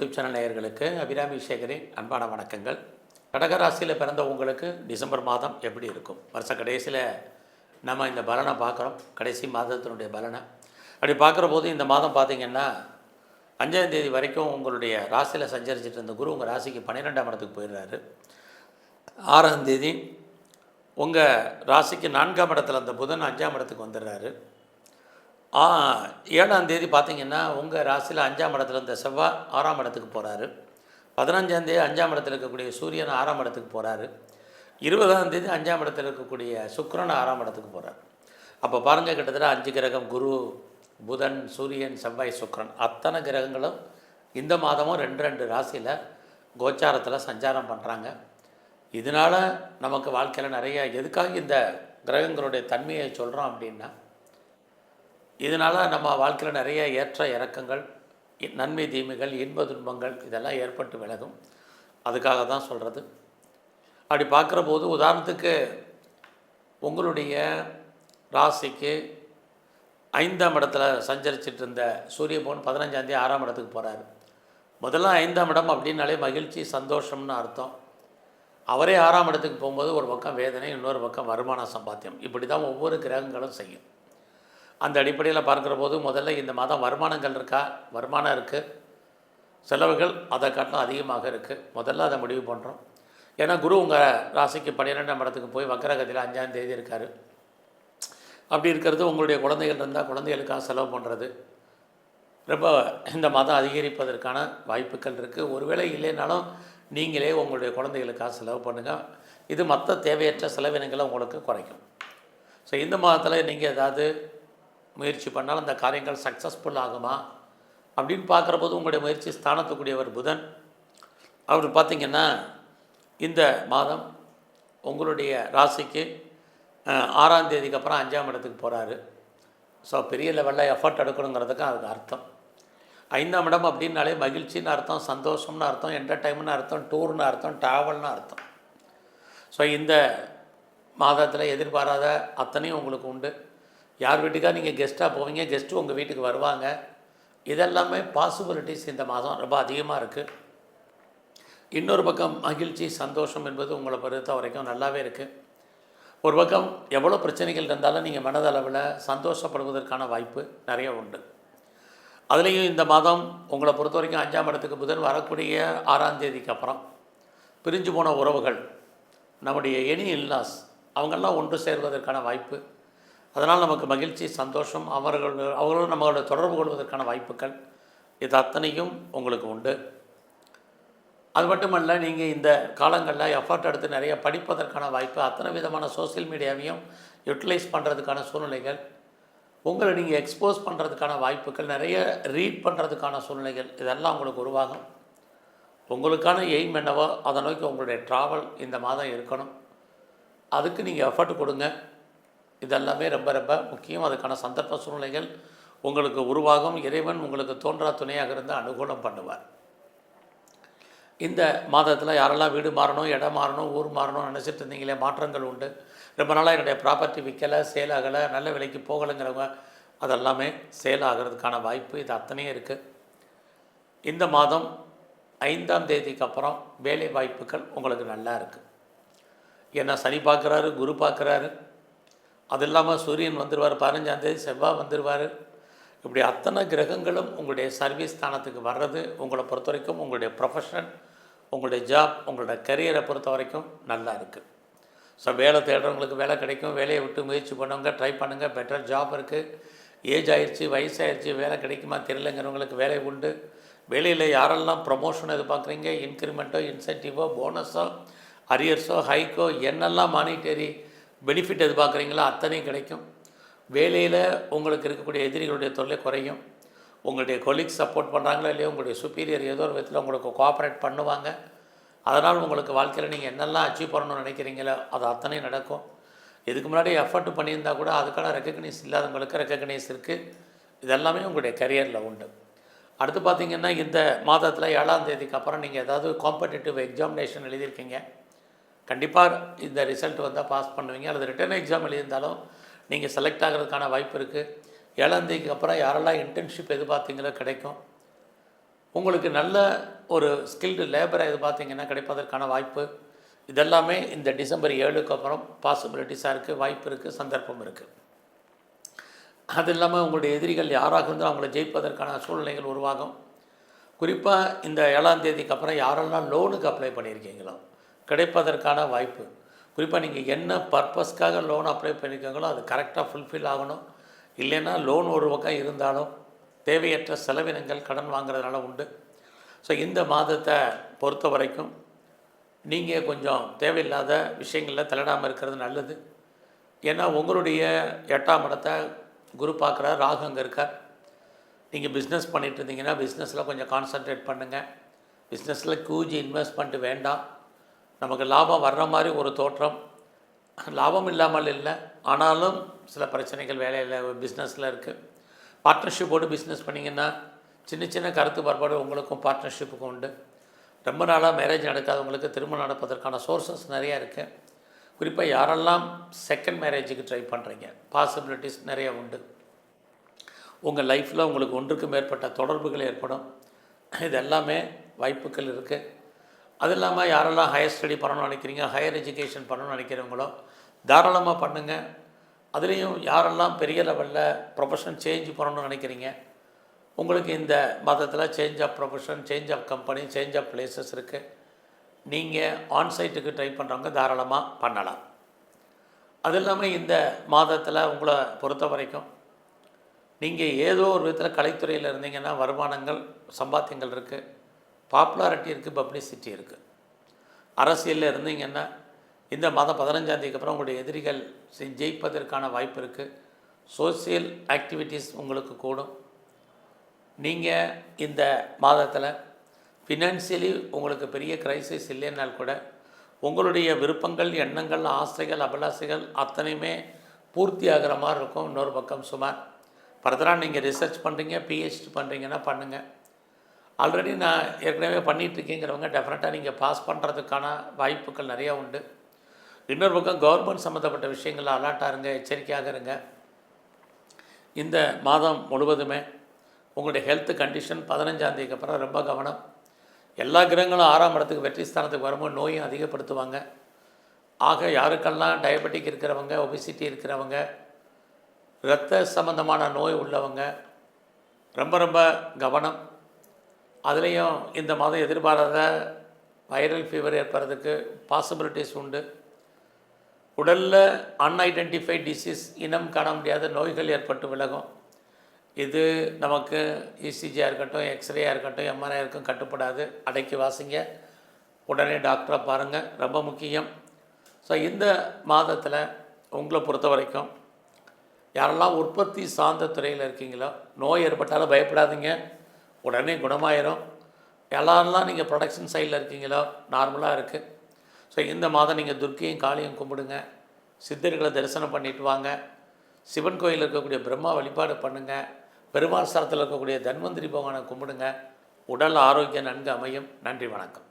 YouTube channel நேயர்களுக்கு அபிராமி சேகரின் அன்பான வணக்கங்கள். கடகராசியில் பிறந்த உங்களுக்கு டிசம்பர் மாதம் எப்படி இருக்கும்? வருஷ கடைசியில் நம்ம இந்த பலனை பார்க்குறோம். கடைசி மாதத்தினுடைய பலனை. அப்படி பார்க்குற போது இந்த மாதம் பார்த்தீங்கன்னா அஞ்சாம் தேதி வரைக்கும் உங்களுடைய ராசியில் சஞ்சரிச்சிட்டு இருந்த குரு உங்கள் ராசிக்கு பன்னிரெண்டாம் இடத்துக்கு போயிடுறாரு. ஆறாம் தேதி உங்கள் ராசிக்கு நான்காம் இடத்துல அந்த புதன் அஞ்சாம் இடத்துக்கு வந்துடுறாரு. ஏழாம் தேதி பார்த்தீங்கன்னா உங்கள் ராசியில் அஞ்சாம் இடத்துல இந்த செவ்வாய் ஆறாம் இடத்துக்கு போகிறாரு பதினஞ்சாம் தேதி அஞ்சாம் இடத்துல இருக்கக்கூடிய சூரியன் ஆறாம் இடத்துக்கு போகிறாரு இருபதாம் தேதி அஞ்சாம் இடத்துல இருக்கக்கூடிய சுக்கரன் ஆறாம் இடத்துக்கு போகிறார் அப்போ பாருங்கள் கிட்டத்தட்ட அஞ்சு கிரகம் குரு புதன் சூரியன் செவ்வாய் சுக்கரன். அத்தனை கிரகங்களும் இந்த மாதமும் ரெண்டு ரெண்டு ராசியில் கோச்சாரத்தில் சஞ்சாரம் பண்ணுறாங்க இதனால் நமக்கு வாழ்க்கையில் நிறைய எதுக்காக இந்த கிரகங்களுடைய தன்மையை சொல்கிறோம் அப்படின்னா இதனால் நம்ம வாழ்க்கையில் நிறைய ஏற்ற இறக்கங்கள் இ- நன்மை தீமைகள் இன்ப துன்பங்கள் இதெல்லாம் ஏற்பட்டு விலகும். அதுக்காக தான் சொல்கிறது அப்படி பார்க்குற போது உதாரணத்துக்கு உங்களுடைய ராசிக்கு ஐந்தாம் இடத்துல சஞ்சரிச்சிட்டு இருந்த சூரிய பகவான் பதினஞ்சாந்தேதி ஆறாம் இடத்துக்கு போகிறாரு முதல்ல ஐந்தாம் இடம் அப்படின்னாலே மகிழ்ச்சி சந்தோஷம்னு அர்த்தம். அவரே ஆறாம் இடத்துக்கு போகும்போது ஒரு பக்கம் வேதனை இன்னொரு பக்கம் வருமான சம்பாத்தியம். இப்படி தான் ஒவ்வொரு கிரகங்களும் செய்யும். அந்த அடிப்படையில் பார்க்குற போது முதல்ல இந்த மாதம் வருமானங்கள் இருக்கா? வருமானம் இருக்குது செலவுகள் அதை காட்டிலும் அதிகமாக இருக்குது முதல்ல அதை முடிவு பண்ணுறோம் ஏன்னா குரு உங்கள் ராசிக்கு பன்னிரெண்டாம் இடத்துக்கு போய் வக்கரகத்தில் அஞ்சாம் தேதி இருக்கார். அப்படி இருக்கிறது உங்களுடைய குழந்தைகள் இருந்தால் குழந்தைகளுக்காக செலவு பண்ணுறது ரொம்ப இந்த மாதம் அதிகரிப்பதற்கான வாய்ப்புகள் இருக்குது ஒருவேளை இல்லைனாலும் நீங்களே உங்களுடைய குழந்தைகளுக்காக செலவு பண்ணுங்கள் இது மற்ற தேவையற்ற செலவினங்களை உங்களுக்கு குறைக்கும். ஸோ இந்த மாதத்தில் நீங்கள் ஏதாவது முயற்சி பண்ணால் அந்த காரியங்கள் சக்ஸஸ்ஃபுல் ஆகுமா? அப்படின்னு பார்க்குற போது உங்களுடைய முயற்சி ஸ்தானத்துக்குரியவர் புதன். அவர் பார்த்திங்கன்னா இந்த மாதம் உங்களுடைய ராசிக்கு ஆறாம் தேதிக்கு அப்புறம் அஞ்சாம் இடத்துக்கு போகிறாரு ஸோ பெரிய லெவலில் எஃபர்ட் எடுக்கணுங்கிறதுக்கு அதுக்கு அர்த்தம். ஐந்தாம் இடம் அப்படின்னாலே மகிழ்ச்சின்னு அர்த்தம் சந்தோஷம்னு அர்த்தம் என்டர்டைன்மெண்ட்னு அர்த்தம் டூர்னு அர்த்தம் ட்ராவல்னு அர்த்தம். ஸோ இந்த மாதத்தில் எதிர்பாராத அத்தனையும் உங்களுக்கு உண்டு. யார் வீட்டுக்காக நீங்கள் கெஸ்ட்டாக போவீங்க? கெஸ்ட்டு உங்கள் வீட்டுக்கு வருவாங்க. இதெல்லாமே பாசிபிலிட்டிஸ் இந்த மாதம் ரொம்ப அதிகமாக இருக்குது இன்னொரு பக்கம் மகிழ்ச்சி சந்தோஷம் என்பது உங்களை பொறுத்த வரைக்கும் நல்லாவே இருக்குது ஒரு பக்கம் எவ்வளோ பிரச்சனைகள் இருந்தாலும் நீங்கள் மனதளவில் சந்தோஷப்படுவதற்கான வாய்ப்பு நிறைய உண்டு. அதுலேயும் இந்த மாதம் உங்களை பொறுத்த வரைக்கும் அஞ்சாம் இடத்துக்கு புதன் வரக்கூடிய ஆறாம் தேதிக்கு அப்புறம் பிரிஞ்சு போன உறவுகள் நம்முடைய எனி இல்லாஸ் அவங்கெல்லாம் ஒன்று சேர்வதற்கான வாய்ப்பு அதனால் நமக்கு மகிழ்ச்சி சந்தோஷம் அவர்கள் அவர்களும் நம்மளோட தொடர்பு கொள்வதற்கான வாய்ப்புகள் இது அத்தனையும் உங்களுக்கு உண்டு. அது மட்டுமல்ல நீங்கள் இந்த காலங்களில் எஃபர்ட் எடுத்து நிறைய படிப்பதற்கான வாய்ப்பு அத்தனை விதமான சோஷியல் மீடியாவையும் யூட்டிலைஸ் பண்ணுறதுக்கான சூழ்நிலைகள் உங்களை நீங்கள் எக்ஸ்போஸ் பண்ணுறதுக்கான வாய்ப்புகள் நிறைய ரீட் பண்ணுறதுக்கான சூழ்நிலைகள் இதெல்லாம் உங்களுக்கு உருவாகும். உங்களுக்கான எய்ம் என்னவோ அதை நோக்கி உங்களுடைய ட்ராவல் இந்த மாதம் இருக்கணும். அதுக்கு நீங்கள் எஃபர்ட் கொடுங்க. இதெல்லாமே ரொம்ப ரொம்ப முக்கியம். அதுக்கான சந்தர்ப்ப சூழ்நிலைகள் உங்களுக்கு உருவாகும். இறைவன் உங்களுக்கு தோன்றா துணையாக இருந்து அனுகூலம் பண்ணுவார். இந்த மாதத்தில் யாரெல்லாம் வீடு மாறணும் இடம் மாறணும் ஊர் மாறணும் நினச்சிட்டு இருந்தீங்களே மாற்றங்கள் உண்டு. ரொம்ப நாளாக என்னுடைய ப்ராப்பர்ட்டி விற்கலை சேல் ஆகலை நல்ல விலைக்கு போகலைங்கிறவங்க அதெல்லாமே சேல் ஆகிறதுக்கான வாய்ப்பு இது அத்தனையும் இருக்குது இந்த மாதம் ஐந்தாம் தேதிக்கு அப்புறம் வேலை வாய்ப்புகள் உங்களுக்கு நல்லா இருக்குது ஏன்னா சனி பார்க்குறாரு குரு பார்க்குறாரு. அது இல்லாமல் சூரியன் வந்துடுவார் பதினஞ்சாம் தேதி செவ்வாய் வந்துடுவார் இப்படி அத்தனை கிரகங்களும் உங்களுடைய சர்வீஸ் ஸ்தானத்துக்கு வர்றது உங்களை பொறுத்த வரைக்கும் உங்களுடைய ப்ரொஃபஷன் உங்களுடைய ஜாப் உங்களுடைய கரியரை பொறுத்த வரைக்கும் நல்லா இருக்குது ஸோ வேலை தேடுறவங்களுக்கு வேலை கிடைக்கும். வேலையை விட்டு முயற்சி பண்ணுங்க ட்ரை பண்ணுங்கள் பெட்டர் ஜாப் இருக்குது ஏஜ் ஆயிடுச்சு வயசாயிருச்சு வேலை கிடைக்குமா தெரியலங்கிறவங்களுக்கு வேலை உண்டு. வேலையில் யாரெல்லாம் ப்ரொமோஷன் எதிர்பார்க்குறீங்க? இன்க்ரிமெண்ட்டோ இன்சென்டிவோ போனஸோ அரியர்ஸோ ஹைக்கோ என்னெல்லாம் மானிட்டரி பெனிஃபிட் எதிர்பார்க்குறீங்களோ? அத்தனையும் கிடைக்கும். வேலையில் உங்களுக்கு இருக்கக்கூடிய எதிரிகளுடைய தொல்லை குறையும். உங்களுடைய கொலீக்ஸ் சப்போர்ட் பண்ணுறாங்களோ இல்லையோ? உங்களுடைய சுப்பீரியர் ஏதோ ஒரு விதத்தில் உங்களுக்கு கோஆப்ரேட் பண்ணுவாங்க. அதனால் உங்களுக்கு வாழ்க்கையில் நீங்கள் என்னெல்லாம் அச்சீவ் பண்ணணும்னு நினைக்கிறீங்களோ அது அத்தனையும் நடக்கும். இதுக்கு முன்னாடி எஃபர்ட் பண்ணியிருந்தால் கூட அதுக்கான ரெக்கக்னைஸ் இல்லாதவங்களுக்கு ரெக்கக்னைஸ் இருக்குது இதெல்லாமே உங்களுடைய கரியரில் உண்டு. அடுத்து பார்த்தீங்கன்னா இந்த மாதத்தில் ஏழாம் தேதிக்கு அப்புறம் நீங்கள் ஏதாவது காம்படிட்டிவ் எக்ஸாமினேஷன் எழுதியிருக்கீங்க. கண்டிப்பாக இந்த ரிசல்ட் வந்தால் பாஸ் பண்ணுவீங்க. அல்லது ரிட்டர்ன் எக்ஸாம் எழுதியிருந்தாலும் நீங்கள் செலக்ட் ஆகிறதுக்கான வாய்ப்பு இருக்குது ஏழாம் தேதிக்கு அப்புறம் யாரெல்லாம் இன்டர்ன்ஷிப் எதிர்பார்த்தீங்களோ கிடைக்கும். உங்களுக்கு நல்ல ஒரு ஸ்கில்டு லேபரை எதிர்பார்த்தீங்கன்னா கிடைப்பதற்கான வாய்ப்பு. இதெல்லாமே இந்த டிசம்பர் ஏழுக்கு அப்புறம் பாசிபிலிட்டிஸாக இருக்குது வாய்ப்பு இருக்குது சந்தர்ப்பம் இருக்குது அது இல்லாமல் உங்களுடைய எதிரிகள் யாராக இருந்தாலும் அவங்கள ஜெயிப்பதற்கான சூழ்நிலைகள் உருவாகும். குறிப்பாக இந்த ஏழாம் தேதிக்கு அப்புறம் யாரெல்லாம் லோனுக்கு அப்ளை பண்ணியிருக்கீங்களோ கிடைப்பதற்கான வாய்ப்பு. குறிப்பாக நீங்கள் என்ன பர்பஸ்க்காக லோன் அப்ளை பண்ணியிருக்கீங்களோ அது கரெக்டாக ஃபுல்ஃபில் ஆகணும். இல்லைன்னா லோன் ஒரு பக்கம் இருந்தாலும் தேவையற்ற செலவினங்கள் கடன் வாங்குறதுனால உண்டு. ஸோ இந்த மாதத்தை பொறுத்த வரைக்கும் நீங்கள் கொஞ்சம் தேவையில்லாத விஷயங்களில் தலையிடாமல் இருக்கிறது நல்லது. ஏன்னா உங்களுடைய எட்டாம் இடத்தை குரு பார்க்குறார் ராகு அங்கே இருக்கார். நீங்கள் பிஸ்னஸ் பண்ணிகிட்டு இருந்தீங்கன்னா பிஸ்னஸில் கொஞ்சம் கான்சன்ட்ரேட் பண்ணுங்கள் பிஸ்னஸில் கூஜி இன்வெஸ்ட்மெண்ட் வேண்டாம். நமக்கு லாபம் வர்ற மாதிரி ஒரு தோற்றம். லாபம் இல்லாமல் இல்லை. ஆனாலும் சில பிரச்சனைகள் வேலையில் பிஸ்னஸில் இருக்குது பார்ட்னர்ஷிப்போடு பிஸ்னஸ் பண்ணிங்கன்னா சின்ன சின்ன கருத்து பரப்பாடு உங்களுக்கும் பார்ட்னர்ஷிப்புக்கும் உண்டு. ரொம்ப நாளாக மேரேஜ் நடக்காதவங்களுக்கு திருமணம் நடப்பதற்கான சோர்சஸ் நிறையா இருக்குது குறிப்பாக யாரெல்லாம் செகண்ட் மேரேஜுக்கு ட்ரை பண்ணுறீங்க பாசிபிலிட்டிஸ் நிறைய உண்டு. உங்கள் லைஃப்பில் உங்களுக்கு ஒன்றுக்கு மேற்பட்ட தொடர்புகள் ஏற்படும். இது எல்லாமே வாய்ப்புகள் இருக்குது அது இல்லாமல் யாரெல்லாம் ஹையர் ஸ்டடி பண்ணணும்னு நினைக்கிறீங்க ஹையர் எஜுகேஷன் பண்ணணும்னு நினைக்கிறவங்களோ தாராளமாக பண்ணுங்கள் அதுலேயும் யாரெல்லாம் பெரிய லெவலில் ப்ரொஃபஷன் சேஞ்ச் பண்ணணும்னு நினைக்கிறீங்க உங்களுக்கு இந்த மதத்தில் change of profession change of company change of places இருக்குது நீங்கள் ஆன்சைட்டுக்கு ட்ரை பண்ணுறவங்க தாராளமாக பண்ணலாம். அது இல்லாமல் இந்த மாதத்தில் உங்களை பொறுத்த வரைக்கும் நீங்கள் ஏதோ ஒரு விதத்தில் கலைத்துறையில் இருந்தீங்கன்னா வருமானங்கள் சம்பாத்தியங்கள் இருக்குது பாப்புலாரிட்டி இருக்குது பப்ளிசிட்டி இருக்குது. அரசியலில் இருந்தீங்கன்னா இந்த மாதம் பதினஞ்சாந்தேதிக்கு அப்புறம் உங்களுடைய எதிரிகள் ஜெயிப்பதற்கான வாய்ப்பு இருக்குது. சோசியல் ஆக்டிவிட்டீஸ் உங்களுக்கு கூடும். நீங்கள் இந்த மாதத்தில் ஃபினான்சியலி உங்களுக்கு பெரிய கிரைசிஸ் இல்லைன்னால் கூட உங்களுடைய விருப்பங்கள் எண்ணங்கள் ஆசைகள் அபிலாசைகள் அத்தனையுமே பூர்த்தி ஆகிற மாதிரி இருக்கும். இன்னொரு பக்கம் சுமார். ஃபர்தராக நீங்கள் ரிசர்ச் பண்ணுறீங்க பிஹெச்டி பண்ணுறீங்கன்னா பண்ணுங்கள் ஆல்ரெடி நான் ஏற்கனவே பண்ணிகிட்ருக்கேங்கிறவங்க டெஃபினட்டாக நீங்கள் பாஸ் பண்ணுறதுக்கான வாய்ப்புகள் நிறையா உண்டு. இன்னொரு பக்கம் கவர்மெண்ட் சம்மந்தப்பட்ட விஷயங்களில் அலர்ட்டாக இருங்க எச்சரிக்கையாக இருங்க. இந்த மாதம் முழுவதுமே உங்களுடைய ஹெல்த் கண்டிஷன் பதினஞ்சாந்தேதிக்கு அப்புறம் ரொம்ப கவனம். எல்லா கிரகங்களும் ஆறாம் இடத்துக்கு வெற்றி ஸ்தானத்துக்கு வரும்போது நோயும் அதிகப்படுத்துவாங்க. ஆக யாருக்கெல்லாம் டயபெட்டிக் இருக்கிறவங்க ஒபிசிட்டி இருக்கிறவங்க இரத்த சம்பந்தமான நோய் உள்ளவங்க ரொம்ப ரொம்ப கவனம். அதுலேயும் இந்த மாதம் எதிர்பாராத வைரல் ஃபீவர் ஏற்படுறதுக்கு பாசிபிலிட்டிஸ் உண்டு. உடலில் அன்ஐடென்டிஃபைட் டிசீஸ் இனம் காண முடியாத நோய்கள் ஏற்பட்டு விலகும். இது நமக்கு இசிஜியாக இருக்கட்டும் எக்ஸ்ரேயாக இருக்கட்டும் எம்ஆர்ஐ இருக்கும் கட்டுப்படாது. அடக்கி வாசிங்க. உடனே டாக்டரை பாருங்கள் ரொம்ப முக்கியம். ஸோ இந்த மாதத்தில் உங்களை பொறுத்த வரைக்கும் யாரெல்லாம் உற்பத்தி சார்ந்த துறையில் இருக்கீங்களோ நோய் ஏற்பட்டாலும் பயப்படாதீங்க. உடனே குணமாயிரும். எல்லாரெல்லாம் நீங்கள் ப்ரொடக்ஷன் சைடில் இருக்கீங்களோ நார்மலாக இருக்குது ஸோ இந்த மாதம் நீங்கள் துர்க்கையும் காளியும் கும்பிடுங்க. சித்தர்களை தரிசனம் பண்ணிட்டு வாங்க. சிவன் கோயில் இருக்கக்கூடிய பிரம்மா வழிபாடு பண்ணுங்கள் பெருமாள் ஸ்தலத்தில் இருக்கக்கூடிய தன்வந்திரி பகவானை கும்பிடுங்க. உடல் ஆரோக்கியம் நன்கு அமையும். நன்றி வணக்கம்.